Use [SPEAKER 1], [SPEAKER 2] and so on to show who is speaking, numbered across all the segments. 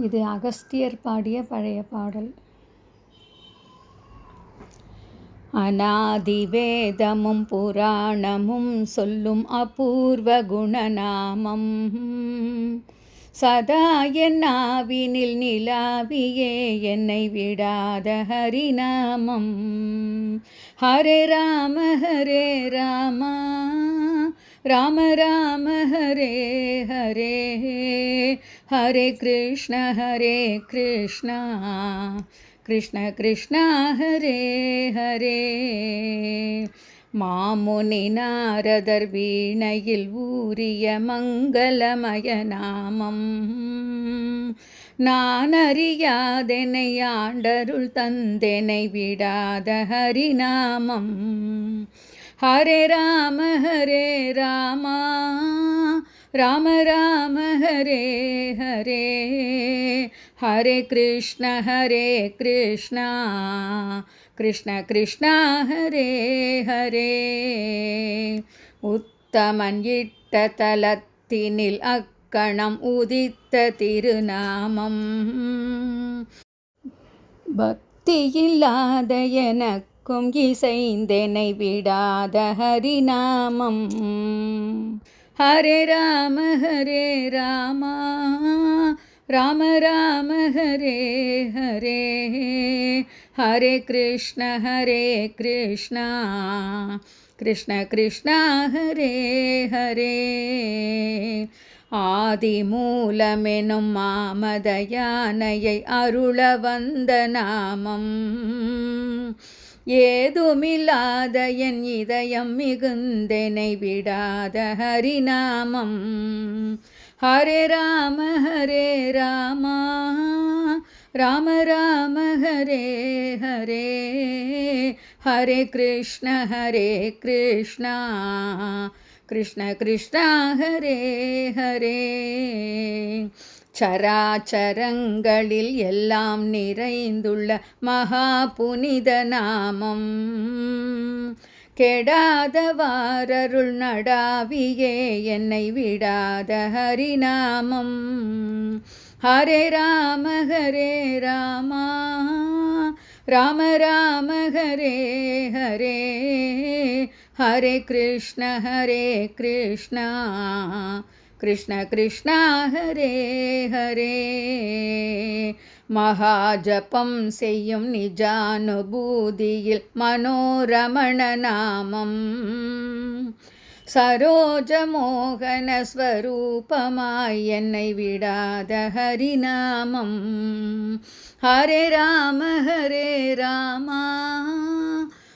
[SPEAKER 1] இது அகஸ்தியர் பாடிய பழைய பாடல். அநாதிவேதமும் புராணமும் சொல்லும் அபூர்வ குணநாமம். சதா என் நாவினில் நிலாவியே என்னை விடாத ஹரிநாமம். ஹரே ராம ஹரே ராமா. ராம ராம ஹரே ஹரே. ஹரே கிருஷ்ண ஹரே கிருஷ்ணா. கிருஷ்ண கிருஷ்ணா ஹரே ஹரே. மாமுனி நாரதர் வீணையில் ஊரிய மங்களமய நாமம். நான் அறியாதெனை ஆண்டருள் தந்தெனை விடாத ஹரிநாமம். ஹரே ராம ஹரே ராமா. ராம ராம ஹரே ஹரே. ஹரே கிருஷ்ண ஹரே கிருஷ்ணா. கிருஷ்ண கிருஷ்ணா ஹரே ஹரே. உத்தமன் இட்ட தலத்தினில் அக்கணம் உதித்த திருநாமம். பக்தி இல்லாத எனக்கும் இசைந்தெனை விடாத ஹரிநாமம். ஹரே ராம ஹரே ராமா. ராம ராம ஹரே ஹரே. ஹரே கிருஷ்ண ஹரே கிருஷ்ணா. கிருஷ்ண கிருஷ்ணா ஹரே ஹரே. ஆதி மூலமெனும் மாமத யானையை அருள வந்த நாமம். ஏதுமில்லாத என் இதயம் மிகுந்தெனை விடாத ஹரிநாமம். ஹரே ராம ஹரே ராமா. ராம ராம ஹரே ஹரே. ஹரே கிருஷ்ண ஹரே கிருஷ்ணா. கிருஷ்ண கிருஷ்ணா ஹரே ஹரே. சராச்சரங்களில் எல்லாம் நிறைந்துள்ள மகா புனித நாமம் கெடாதவாரருள் நடாவியே என்னை விடாத ஹரிநாமம். ஹரே ராம ஹரே ராமா. ராம ராம ஹரே ஹரே. ஹரே கிருஷ்ண ஹரே கிருஷ்ணா. கிருஷ்ண கிருஷ்ணா ஹரே ஹரே மகாஜபம் செய்யும் நிஜானுபூதியில் மனோரமண நாமம் சரோஜமோகன ஸ்வரூபமாய் என்னை விடாத ஹரிநாமம் ஹரே ராம ஹரே ராமா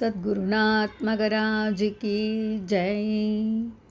[SPEAKER 1] सद्गुरुनाथ की जय।